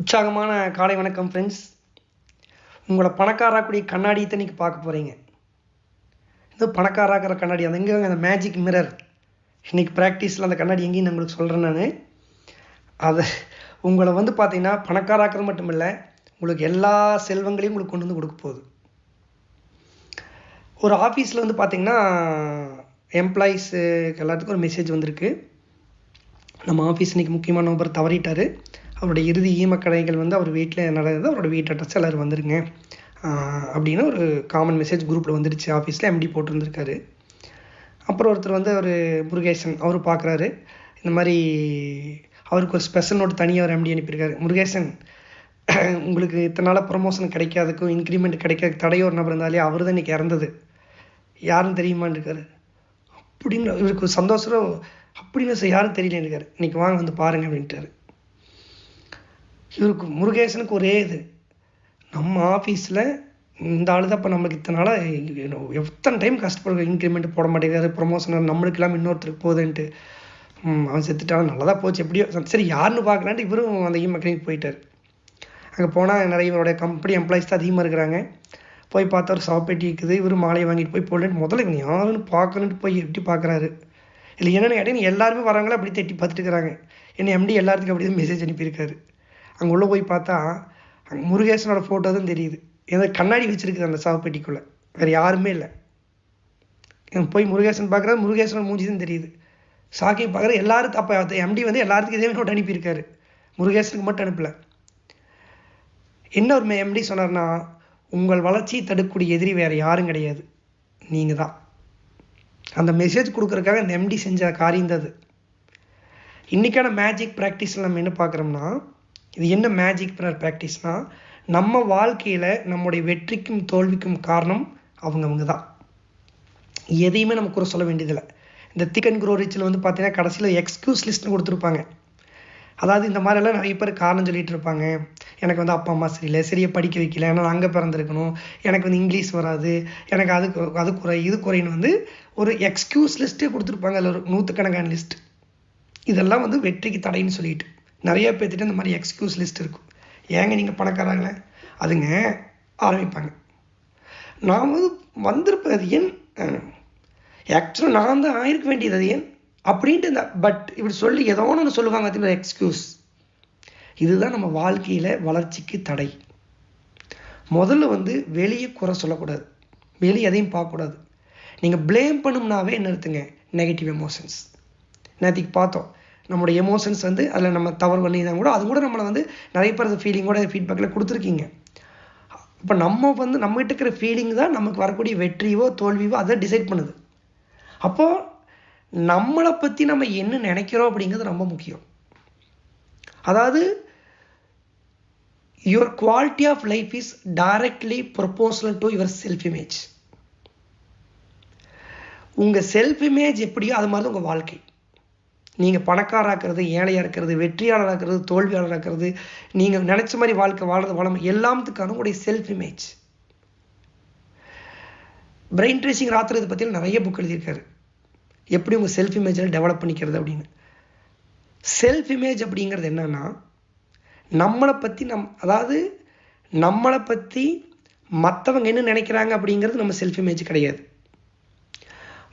உற்சாகமான காலை வணக்கம் ஃப்ரெண்ட்ஸ் உங்களை பணக்காராக்கூடிய கண்ணாடி இன்றைக்கி பார்க்க போகிறீங்க இது பணக்காராக்கிற கண்ணாடி அந்த எங்கே அந்த மேஜிக் மிரர் இன்றைக்கி ப்ராக்டிஸில் அந்த கண்ணாடி எங்கேயும் நான் உங்களுக்கு சொல்கிறேன் நான். அதை உங்களை வந்து பார்த்தீங்கன்னா பணக்காராக்கிறது மட்டும் இல்லை உங்களுக்கு எல்லா செல்வங்களையும் உங்களுக்கு கொண்டு வந்து கொடுக்க போகுது. ஒரு ஆஃபீஸில் வந்து பார்த்திங்கன்னா எம்ப்ளாயீஸு எல்லாத்துக்கும் ஒரு மெசேஜ் வந்திருக்கு. நம்ம ஆஃபீஸ் இன்றைக்கி முக்கியமான நபர் தவறிட்டார். அவருடைய இறுதி ஈமக்கடைகள் வந்து அவர் வீட்டில் நடந்தது. அவரோட வீட்டு சிலர் வந்துருங்க. அப்படின்னு ஒரு காமன் மெசேஜ் குரூப்பில் வந்துடுச்சு ஆஃபீஸில் எம்டி போட்டிருந்துருக்காரு. அப்புறம் ஒருத்தர் வந்து அவர் முருகேசன் அவர் பார்க்குறாரு இந்த மாதிரி அவருக்கு ஒரு ஸ்பெஷல் நோட் தனியாக அவர் எம்டி அனுப்பியிருக்காரு. முருகேசன் உங்களுக்கு இத்தனை நாளாக ப்ரொமோஷன் கிடைக்காதுக்கும் இன்க்ரிமெண்ட் கிடைக்காது தடையோர் ஒரு நபர் இருந்தாலே அவர் தான் இன்றைக்கி இறந்தது. யாருன்னு தெரியுமான்னு இருக்காரு அப்படின்னு இவருக்கு ஒரு சந்தோஷம் அப்படின்னு யாரும் தெரியலன்னு இருக்காரு இன்றைக்கி வாங்க வந்து பாருங்க அப்படின்ட்டாரு. இவருக்கு முருகேசனுக்கு ஒரே இது. நம்ம ஆஃபீஸில் இந்த ஆள் தான் இப்போ நம்மளுக்கு இத்தனை நாளாக எத்தனை டைம் கஷ்டப்படுற இன்க்ரிமெண்ட் போட மாட்டேங்கிறாரு ப்ரொமோஷன் நம்மளுக்கு இல்லாமல் இன்னொருத்தருக்கு போகுதுன்ட்டு. அவன் செத்துட்டான் நல்லதாக போச்சு எப்படியோ. சரி யாருன்னு பார்க்கலான்ட்டு இவரும் அந்த இ போயிட்டார். அங்கே போனால் நிறைய இவருடைய கம்பெனி எம்ப்ளாயிஸ் தான் அதிகமாக இருக்கிறாங்க. போய் பார்த்தா ஒரு சாப்பேட்டி இருக்குது இவர் மாலையை வாங்கிட்டு போய் போடலன்ட்டு முதல்ல இவன் யாருன்னு பார்க்கணுன்ட்டு போய் எப்படி பார்க்குறாரு? இல்லை என்னென்னு கேட்டீங்கன்னா எல்லாருமே வராங்களா அப்படி தட்டி பார்த்துட்டு இருக்கிறாங்க. என்ன எம்டி எல்லாத்துக்கும் அப்படி தான் மெசேஜ் அனுப்பியிருக்காரு. அங்கே உள்ளே போய் பார்த்தா அங்கே முருகேசனோட ஃபோட்டோ தான் தெரியுது. ஏதோ கண்ணாடி வச்சுருக்குது அந்த சாவப்பெட்டிக்குள்ளே. வேறு யாருமே இல்லை. போய் முருகேசன் பார்க்குறது முருகேசனோட மூஞ்சி தான் தெரியுது. சாக்கியை பார்க்குற எல்லாரும் அப்போ எம்டி வந்து எல்லாத்துக்கும் இதே நோட் அனுப்பியிருக்காரு. முருகேசனுக்கு மட்டும் அனுப்பலை. என்ன ஒரு எம்டி சொன்னார்னா உங்கள் வளர்ச்சியை தடுக்கக்கூடிய எதிரி வேறு யாரும் கிடையாது. நீங்கள் தான். அந்த மெசேஜ் கொடுக்குறக்காக அந்த எம்டி செஞ்ச காரியம் தான் அது. இன்றைக்கான மேஜிக் ப்ராக்டிஸில் நம்ம என்ன பார்க்குறோம்னா இது என்ன மேஜிக் ப்ராக்டிஸ்னால் நம்ம வாழ்க்கையில் நம்முடைய வெற்றிக்கும் தோல்விக்கும் காரணம் அவங்கவுங்க தான். எதையுமே நம்ம குறை சொல்ல வேண்டியதில்லை. இந்த திக்கன் குரோரிச்சில் வந்து பார்த்தீங்கன்னா கடைசியில் எக்ஸ்கியூஸ் லிஸ்ட்னு கொடுத்துருப்பாங்க. அதாவது இந்த மாதிரிலாம் நிறைய பேர் காரணம் சொல்லிட்டு இருப்பாங்க. எனக்கு வந்து அப்பா அம்மா சரியில்லை சரியாக படிக்க வைக்கல நான் அங்கே பிறந்திருக்கணும் எனக்கு வந்து இங்கிலீஷ் வராது எனக்கு அது அது குறை இது குறைன்னு வந்து ஒரு எக்ஸ்கியூஸ் லிஸ்ட்டே கொடுத்துருப்பாங்க. அதில் ஒரு நூற்றுக்கணக்கான லிஸ்ட் இதெல்லாம் வந்து வெற்றிக்கு தடைன்னு சொல்லிட்டு. நிறைய பேர்த்திட்ட இந்த மாதிரி எக்ஸ்கியூஸ் லிஸ்ட் இருக்கும். ஏங்க நீங்கள் பணக்காரங்களே? அதுங்க ஆரம்பிப்பாங்க. நான் வந்து வந்திருப்பேன் அது ஏன்? ஆக்சுவலாக நான் தான் ஆயிருக்க வேண்டியது அது ஏன்? அப்படின்ட்டு இந்த பட் இப்படி சொல்லி ஏதோ ஒன்று சொல்லுவாங்க அது எக்ஸ்கியூஸ் இதுதான் நம்ம வாழ்க்கையில் வளர்ச்சிக்கு தடை. முதல்ல வந்து வெளியே குறை சொல்லக்கூடாது. வெளியே எதையும் பார்க்கக்கூடாது. நீங்கள் ப்ளேம் பண்ணும்னாவே என்ன நெகட்டிவ் எமோஷன்ஸ் நேற்றுக்கு பார்த்தோம். நம்மளோட எமோஷன்ஸ் வந்து அதில் நம்ம தவறு பண்ணியிருந்தாங்க கூட அது கூட நம்மளை வந்து நிறைய பேர் அந்த ஃபீலிங்கோட ஃபீட்பேக்கில் கொடுத்துருக்கீங்க. இப்போ நம்ம வந்து நம்மகிட்ட இருக்கிற ஃபீலிங் தான் நமக்கு வரக்கூடிய வெற்றியோ தோல்வியோ அதை டிசைட் பண்ணுது. அப்போது நம்மளை பற்றி நம்ம என்ன நினைக்கிறோம் அப்படிங்கிறது ரொம்ப முக்கியம். அதாவது your quality of life is directly proportional to your self image உங்கள் செல்ஃப் இமேஜ் எப்படியோ அது மாதிரி தான் உங்கள் வாழ்க்கை. நீங்கள் பணக்காராக்கிறது ஏழையாக இருக்கிறது வெற்றியாளராக இருக்கிறது நீங்கள் நினச்ச மாதிரி வாழ்க்கை வாழ்றது வளம் எல்லாத்துக்கான உங்களுடைய செல்ஃப் இமேஜ் பிரெயின் ட்ரேசிங் ராத்திரி இதை பற்றி நிறைய புக் எழுதியிருக்காரு. எப்படி உங்கள் செல்ஃப் இமேஜில் டெவலப் பண்ணிக்கிறது அப்படின்னு. செல்ஃப் இமேஜ் அப்படிங்கிறது என்னன்னா நம்மளை பற்றி நம் அதாவது நம்மளை பற்றி மற்றவங்க என்ன நினைக்கிறாங்க அப்படிங்கிறது நம்ம செல்ஃப் இமேஜ் கிடையாது.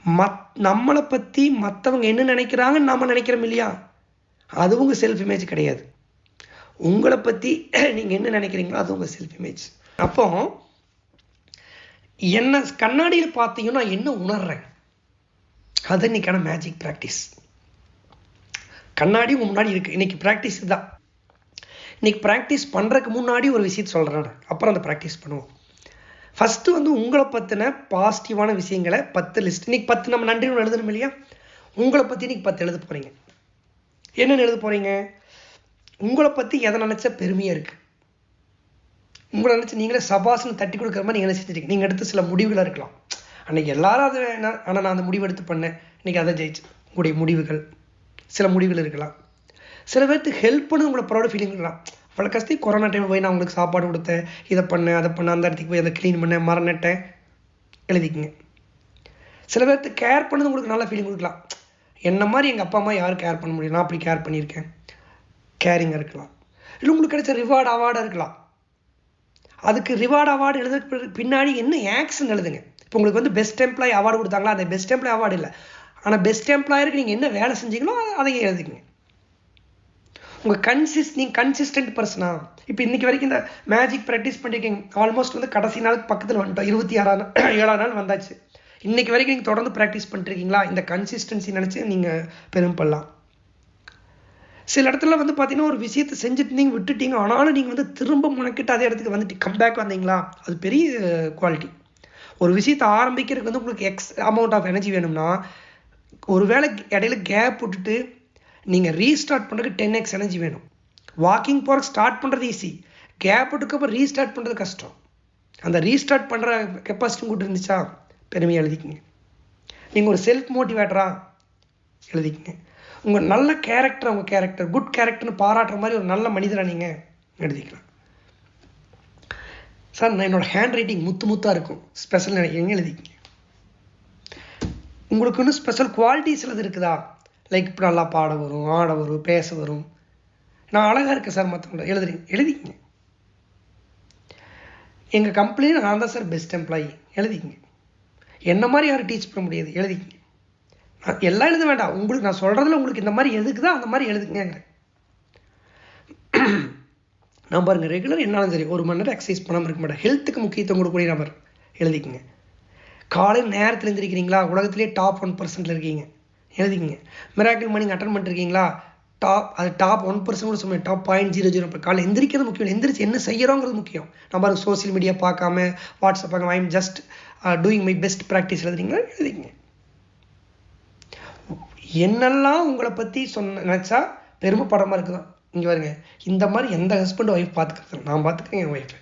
மத் நம்மளை பற்றி மற்றவங்க என்ன நினைக்கிறாங்கன்னு நம்ம நினைக்கிறோம் இல்லையா? அது உங்கள் செல்ஃப் இமேஜ் கிடையாது. உங்களை பற்றி நீங்கள் என்ன நினைக்கிறீங்களோ அது உங்கள் செல்ஃப் இமேஜ் அப்போ என்ன கண்ணாடியில் பார்த்தீங்கன்னா என்ன உணர்றேன்? அது இன்னைக்கான மேஜிக் ப்ராக்டிஸ் கண்ணாடி முன்னாடி இருக்கு. இன்னைக்கு ப்ராக்டிஸ் தான். இன்னைக்கு ப்ராக்டிஸ் பண்ணுறதுக்கு முன்னாடி ஒரு விஷயத்தை சொல்கிறேன் அப்புறம் அந்த ப்ராக்டிஸ் பண்ணுவோம். ஃபஸ்ட்டு வந்து உங்களை பற்றின பாசிட்டிவான விஷயங்களை பத்து லிஸ்ட் இன்னைக்கு பத்து நம்ம நன்றி ஒன்று எழுதணும் இல்லையா? உங்களை பற்றி இன்னைக்கு பத்து எழுத போகிறீங்க என்னென்னு எழுத போகிறீங்க உங்களை பற்றி எதை நினச்சா பெருமையாக இருக்குது உங்களை நினச்சி நீங்களே சபாசனம் தட்டி கொடுக்குற மாதிரி நீங்கள் நினச்சிட்டு நீங்கள் எடுத்து சில முடிவுகள் இருக்கலாம். அன்றைக்கி எல்லாரும் அது வேணாம் ஆனால் நான் அந்த முடிவு எடுத்து பண்ணேன். இன்னைக்கு அதை ஜெயிச்சு. உங்களுடைய முடிவுகள். சில முடிவுகள் இருக்கலாம். சில பேர்த்துக்கு ஹெல்ப் பண்ண உங்களை ப்ரௌட் ஃபீலிங் இருக்கலாம் பல கஷ்டம் கொரோனா டைம் போய் நான் உங்களுக்கு சாப்பாடு கொடுத்தேன் இதை பண்ணேன் அதை பண்ணேன் அந்த இடத்துக்கு போய் அதை க்ளீன் பண்ணேன் மரம் நட்டேன் எழுதிக்கங்க. சில பேர்த்து கேர் பண்ணது உங்களுக்கு நல்ல ஃபீலிங் கொடுக்கலாம். என்ன மாதிரி எங்கள் அப்பா அம்மா யாரும் கேர் பண்ண முடியும் நான் அப்படி கேர் பண்ணியிருக்கேன். கேரிங்காக இருக்கலாம். இல்லை உங்களுக்கு கிடைச்ச ரிவார்டு அவார்டாக இருக்கலாம். அதுக்கு ரிவார்டு அவார்டு எழுதுறதுக்கு பின்னாடி என்ன ஆக்ஷன் எழுதுங்க? இப்போ உங்களுக்கு வந்து பெஸ்ட் எம்ப்ளாயி அவார்டு கொடுத்தாங்களா? அந்த பெஸ்ட் எம்ப்ளாயி அவார்டு இல்லை. ஆனால் பெஸ்ட் எம்ப்ளாயருக்கு நீங்கள் என்ன வேலை செஞ்சீங்களோ அதையே எழுதுங்க உங்கள் கன்சிஸ் நீங்கள் கன்சிஸ்டன்ட் பர்சனா இப்போ இன்னைக்கு வரைக்கும் இந்த மேஜிக் ப்ராக்டிஸ் பண்ணியிருக்கீங்க ஆல்மோஸ்ட் வந்து கடைசி நாள் பக்கத்தில் வந்துட்டோம். இருபத்தி ஆறாம் ஏழாம் நாள் வந்தாச்சு. இன்னைக்கு வரைக்கும் நீங்கள் தொடர்ந்து ப்ராக்டிஸ் பண்ணிருக்கீங்களா? இந்த கன்சிஸ்டன்சி நினச்சி நீங்கள் பெரும் பண்ணலாம் சில இடத்துல வந்து பார்த்தீங்கன்னா ஒரு விஷயத்தை செஞ்சுட்டு நீங்கள் விட்டுட்டீங்க. ஆனாலும் நீங்கள் வந்து திரும்ப முனக்கிட்டு அதே இடத்துக்கு வந்துட்டு கம்பேக் வந்தீங்களா? அது பெரிய குவாலிட்டி ஒரு விஷயத்தை ஆரம்பிக்கிறதுக்கு வந்து உங்களுக்கு எக்ஸ் அமௌண்ட் ஆஃப் எனர்ஜி வேணும்னா ஒருவேளை இடையில கேப் விட்டுட்டு நீங்கள் ரீஸ்டார்ட் பண்ணுறதுக்கு டென் எக்ஸ் எனர்ஜி வேணும். வாக்கிங் போகிறக்கு ஸ்டார்ட் பண்ணுறது ஈஸி கேப் எடுக்கப்போ ரீஸ்டார்ட் பண்ணுறது கஷ்டம். அந்த ரீஸ்டார்ட் பண்ணுற கெப்பாசிட்டி கூட்டு இருந்துச்சா? பெருமையாக எழுதிக்கங்க. நீங்கள் ஒரு செல்ஃப் மோட்டிவேட்டரா எழுதிக்கங்க. உங்கள் நல்ல கேரக்டர் உங்கள் கேரக்டர் குட் கேரக்டர்னு பாராட்டுற மாதிரி ஒரு நல்ல மனிதராக நீங்கள் எழுதிக்கலாம். சார் நான் என்னோட ஹேண்ட் ரைட்டிங் முத்து முத்தாக இருக்கும் ஸ்பெஷல் நினைக்கிறீங்க எழுதிக்கங்க. உங்களுக்கு இன்னும் ஸ்பெஷல் குவாலிட்டிஸ் சிலது இருக்குதா? லைக் இப்போ நல்லா பாட வரும் ஆட வரும் பேச வரும். நான் அழகாக இருக்கேன் சார் மற்றவங்கள எழுதுறீங்க எழுதிக்கங்க. எங்கள் கம்பெனியில் நான் தான் சார் பெஸ்ட் எம்ப்ளாயி எழுதிக்கங்க. என்ன மாதிரி யாரும் டீச் பண்ண முடியாது எழுதிக்கங்க. நான் எல்லாம் எழுத வேண்டாம். உங்களுக்கு நான் சொல்கிறதுல உங்களுக்கு இந்த மாதிரி எதுக்குதா அந்த மாதிரி எழுதுங்கிறேன் நான் பாருங்கள் ரெகுலர் என்னாலும் சரி ஒரு மணி நேரம் எக்ஸசைஸ் பண்ணாமல் இருக்க மாட்டேன். ஹெல்த்துக்கு முக்கியத்துவம் கொடுக்கக்கூடிய நபர். எழுதிக்கங்க. காலையில் நேரத்தில் எழுந்திருக்கிறீங்களா உலகத்திலே டாப் ஒன் பர்சன்டில் இருக்கீங்க. எழுதிக்கிங்க. மிராக்கிள் மார்னிங் அட்டன் பண்ணிருக்கீங்களா? டாப் அது டாப் ஒன் பர்சன்ட் கூட சொல்லுவேன் டாப் பாயிண்ட் ஜீரோ ஜீரோ காலை எந்திரிக்கிறது முக்கியம் எந்திரிச்சு என்ன செய்யறோங்கிறது முக்கியம். நம்ம சோசியல் மீடியா பார்க்காம வாட்ஸ்அப் பார்க்காம I am just doing my best practice எழுதுறீங்களா? எழுதிங்க என்னெல்லாம் உங்களை பற்றி சொன்ன நினச்சா பெருமைப்படமாக இருக்குதான். இங்கே பாருங்க. இந்த மாதிரி எந்த ஹஸ்பண்ட் ஒய்ஃப் பார்த்துக்கிறது நான் பார்த்துக்கிறேன் என் ஒய்ஃபை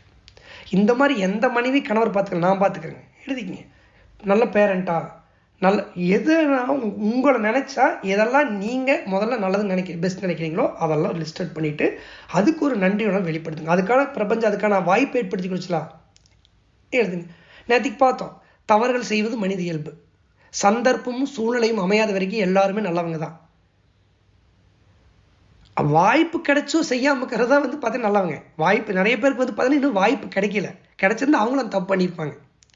இந்த மாதிரி எந்த மனைவி கணவர் பார்த்துக்கிறேன் நான் பார்த்துக்கிறேங்க எழுதிக்கிங்க. நல்ல பேரண்டா நல்ல எது உங்களை நினச்சா எதெல்லாம் நீங்கள் முதல்ல நல்லது நினைக்க பெஸ்ட் நினைக்கிறீங்களோ அதெல்லாம் லிஸ்ட் பண்ணிவிட்டு அதுக்கு ஒரு நன்றி உணர்வு வெளிப்படுத்துங்க. அதுக்கான பிரபஞ்சம் அதுக்கான வாய்ப்பு ஏற்படுத்தி கொடுக்கலாம் எழுதுங்க. நேற்றுக்கு பார்த்தோம். தவறுகள் செய்வது மனித இயல்பு. சந்தர்ப்பமும் சூழ்நிலையும் அமையாத வரைக்கும் எல்லாருமே நல்லவங்க தான். வாய்ப்பு கிடைச்சும் செய்யாம இருக்கிறதா வந்து பார்த்தீங்கன்னா நல்லவங்க. வாய்ப்பு நிறைய பேருக்கு வந்து பார்த்தீங்கன்னா இன்னும் வாய்ப்பு கிடைக்கல. கிடைச்சிருந்தா அவங்களும் தப்பு பண்ணியிருப்பாங்க.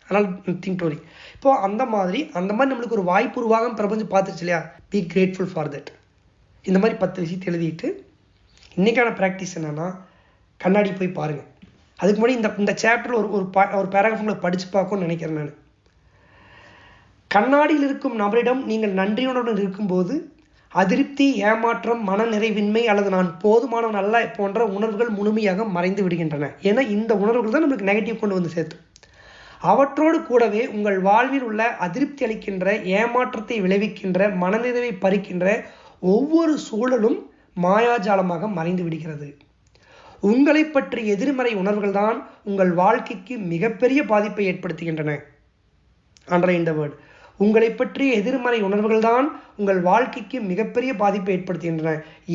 அதனால் திங்க் டோரி இப்போ அந்த மாதிரி அந்த மாதிரி நம்மளுக்கு ஒரு வாய்ப்பு உருவாகம் பிரபஞ்சம் பார்த்துருச்சு இல்லையா? பி கிரேட்ஃபுல் ஃபார் தட் இந்த மாதிரி பத்து விஷயத்தை எழுதிட்டு இன்னைக்கான ப்ராக்டிஸ் என்னென்னா கண்ணாடி போய் பாருங்கள் அதுக்கு முன்னாடி இந்த இந்த சாப்டர்ல ஒரு ஒரு பா ஒரு பேராகிராஃப் உங்களை படித்து பார்க்கணும்னு நினைக்கிறேன் நான். கண்ணாடியில் இருக்கும் நபரிடம் நீங்கள் நன்றியுடன் இருக்கும்போது அதிருப்தி ஏமாற்றம் மன நிறைவின்மை அல்லது நான் போதுமானவன் அல்ல போன்ற உணர்வுகள் முழுமையாக மறைந்து விடுகின்றன. ஏன்னா இந்த உணர்வுகள் தான் நம்மளுக்கு நெகட்டிவ் கொண்டு வந்து சேர்த்து அவற்றோடு கூடவே உங்கள் வாழ்வில் உள்ள அதிருப்தி அளிக்கின்ற ஏமாற்றத்தை விளைவிக்கின்ற மனநிறைவை பறிக்கின்ற ஒவ்வொரு சூழலும் மாயாஜாலமாக மறைந்து விடுகிறது. உங்களை பற்றி எதிர்மறை உணர்வுகள் தான் உங்கள் வாழ்க்கைக்கு மிகப்பெரிய பாதிப்பை ஏற்படுத்துகின்றன. அண்டர்லைன் த வேர்ட் உங்களை பற்றிய எதிர்மறை உணர்வுகள் தான் உங்கள் வாழ்க்கைக்கு மிகப்பெரிய பாதிப்பை ஏற்படுத்துகின்றன.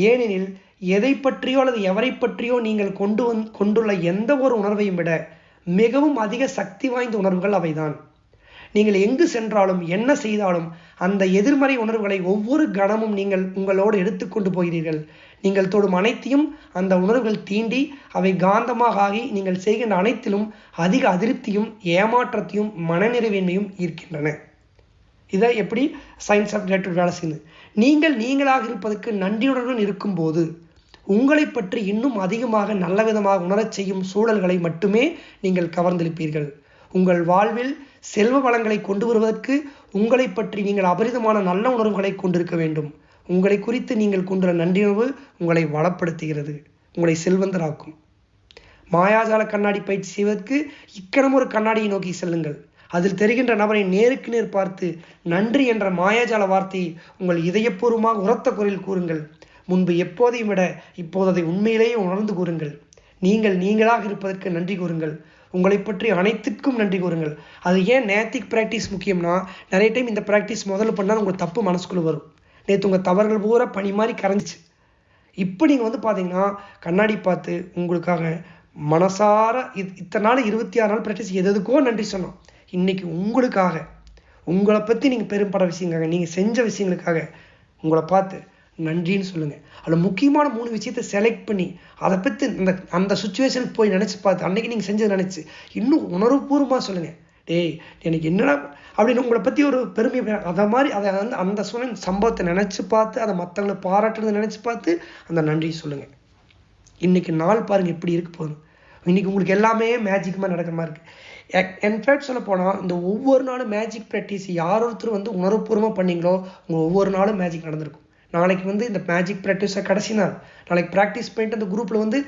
ஏனெனில் எதை பற்றியோ அல்லது எவரை பற்றியோ நீங்கள் கொண்டு வந் கொண்டுள்ள எந்த ஒரு உணர்வையும் விட மிகவும் அதிக சக்தி வாய்ந்த உணர்வுகள் அவைதான். நீங்கள் எங்கு சென்றாலும் என்ன செய்தாலும் அந்த எதிர்மறை உணர்வுகளை ஒவ்வொரு கணமும் நீங்கள் உங்களோடு எடுத்துக்கொண்டு போகிறீர்கள். நீங்கள் தொடும் அனைத்தையும் அந்த உணர்வுகள் தீண்டி அவை காந்தமாக ஆகி நீங்கள் செய்கின்ற அனைத்திலும் அதிக அதிருப்தியும் ஏமாற்றத்தையும் மனநிறைவின்மையும் ஈர்க்கின்றன. இதை எப்படி சயின்ஸ் ஆஃப் கிரேட்டர் வேலை செய்யுது? நீங்கள் நீங்களாக இருப்பதற்கு நன்றியுடன் இருக்கும்போது உங்களை பற்றி இன்னும் அதிகமாக நல்ல விதமாக உணரச் செய்யும் சூழல்களை மட்டுமே நீங்கள் கவர்ந்திருப்பீர்கள். உங்கள் வாழ்வில் செல்வ வளங்களை கொண்டு வருவதற்கு உங்களை பற்றி நீங்கள் அபரிதமான நல்ல உணர்வுகளை கொண்டிருக்க வேண்டும். உங்களை குறித்து நீங்கள் கொண்டுள்ள நன்றியுணர்வு உங்களை வளப்படுத்துகிறது. உங்களை செல்வந்தராக்கும். மாயாஜால கண்ணாடி பயிற்சி செய்வதற்கு இக்கணம் ஒரு கண்ணாடியை நோக்கி செல்லுங்கள். அதில் தெரிகின்ற நபரை நேருக்கு நேர் பார்த்து நன்றி என்ற மாயாஜால வார்த்தையை உங்கள் இதயபூர்வமாக உரத்த குரலில் கூறுங்கள். முன்பு எப்போதையும் விட இப்போது அதை உண்மையிலேயே உணர்ந்து கூறுங்கள். நீங்கள் நீங்களாக இருப்பதற்கு நன்றி கூறுங்கள். உங்களை பற்றி அனைத்துக்கும் நன்றி கூறுங்கள். அது ஏன் நேத்திக் ப்ராக்டிஸ் முக்கியம்னா நிறைய டைம் இந்த ப்ராக்டிஸ் முதல்ல பண்ணால் உங்களுக்கு தப்பு மனசுக்குள்ள வரும். நேற்று உங்கள் தவறுகள் பூரா பனி மாதிரி கரைஞ்சிச்சு. இப்போ நீங்கள் வந்து பார்த்தீங்கன்னா கண்ணாடி பார்த்து உங்களுக்காக மனசார இத் இத்தனை நாள் இருபத்தி ஆறு நாள் ப்ராக்டிஸ் எதுக்கோ நன்றி சொன்னோம். இன்றைக்கி உங்களுக்காக உங்களை பற்றி நீங்கள் பெரும்பட விஷயங்காக நீங்கள் செஞ்ச விஷயங்களுக்காக உங்களை பார்த்து நன்றின்னு சொல்லுங்கள் அதில் முக்கியமான மூணு விஷயத்தை செலக்ட் பண்ணி அதை பற்றி அந்த அந்த சுச்சுவேஷனுக்கு போய் நினச்சி பார்த்து அன்னைக்கு நீங்கள் செஞ்சதை நினச்சி இன்னும் உணர்வுபூர்வமாக சொல்லுங்கள் டேய் எனக்கு என்னடா அப்படின்னு உங்களை பற்றி ஒரு பெருமை அதை மாதிரி அதை வந்து அந்த சூழல் சம்பவத்தை நினச்சி பார்த்து அதை மற்றவங்களை பாராட்டுறதை நினச்சி பார்த்து அந்த நன்றி சொல்லுங்கள் இன்னைக்கு நாள் பாருங்கள் எப்படி இருக்கு போகுது. இன்னைக்கு உங்களுக்கு எல்லாமே மேஜிக்கமாக நடக்கிற மாதிரி இருக்குது என்ஃபேக்ட் சொல்ல போனால் இந்த ஒவ்வொரு நாளும் மேஜிக் ப்ராக்டிஸ் யார் ஒருத்தர் வந்து உணர்வுபூர்வமாக பண்ணீங்களோ உங்கள் ஒவ்வொரு நாளும் மேஜிக் நடந்திருக்கும். நாளைக்கு வந்து இந்த மேஜிக் ப்ராக்டிஸை கடைசி நாள். நாளைக்கு ப்ராக்டிஸ் பண்ணிட்டு அந்த குரூப்பில் வந்து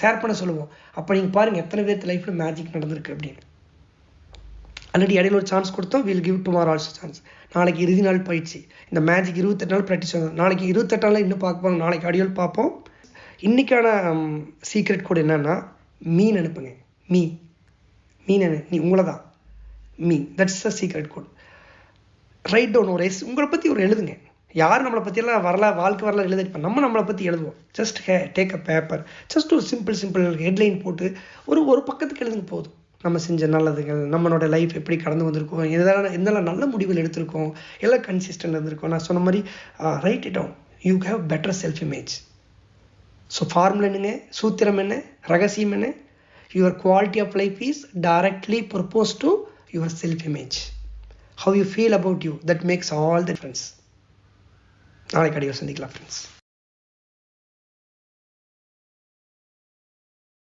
ஷேர் பண்ண சொல்லுவோம். அப்போ நீங்கள் பாருங்கள் எத்தனை பேர்த்து லைஃப்பில் மேஜிக் நடந்திருக்கு அப்படின்னு. ஆல்ரெடி இடையில ஒரு சான்ஸ் கொடுத்தோம் will give tomorrow also chance நாளைக்கு இறுதி நாள் பயிற்சி. இந்த மேஜிக் இருபத்தெட்டு நாள் ப்ராக்டிஸ் வந்தோம் நாளைக்கு இருபத்தெட்டு நாள் இன்னும் பார்க்க நாளைக்கு அடியோல் பார்ப்போம். இன்றைக்கான சீக்ரெட் கோட் என்னன்னா மீன் அனுப்புங்க. மீ. மீன் அனு நீ உங்களை தான் me. That's the secret code write down ஒரு எஸ் உங்களை பற்றி ஒரு எழுதுங்க. யார் நம்மளை பற்றியெல்லாம் வரல வாழ்க்கை வரல எழுதிருப்போம் நம்ம நம்மளை பற்றி எழுதுவோம். Just hey take a paper just ஒரு சிம்பிள் சிம்பிள் ஹெட்லைன் போட்டு ஒரு ஒரு பக்கத்துக்கு எழுதுங்க போதும். நம்ம செஞ்ச நல்லதுகள் நம்மளோட லைஃப் எப்படி கடந்து வந்திருக்கோம் எதெல்லாம் எந்தெல்லாம் நல்ல முடிவுகள் எடுத்திருக்கோம் எல்லாம் கன்சிஸ்டன்ட் இருந்திருக்கோம். நான் சொன்ன மாதிரி write it down you have better self image so formula என்னங்க? சூத்திரம் என்ன? ரகசியம் என்ன? Your quality of life is directly proportional to your self image how you feel about you that makes all the difference நாளைக்கு அடியோர் சந்திக்கலாம் friends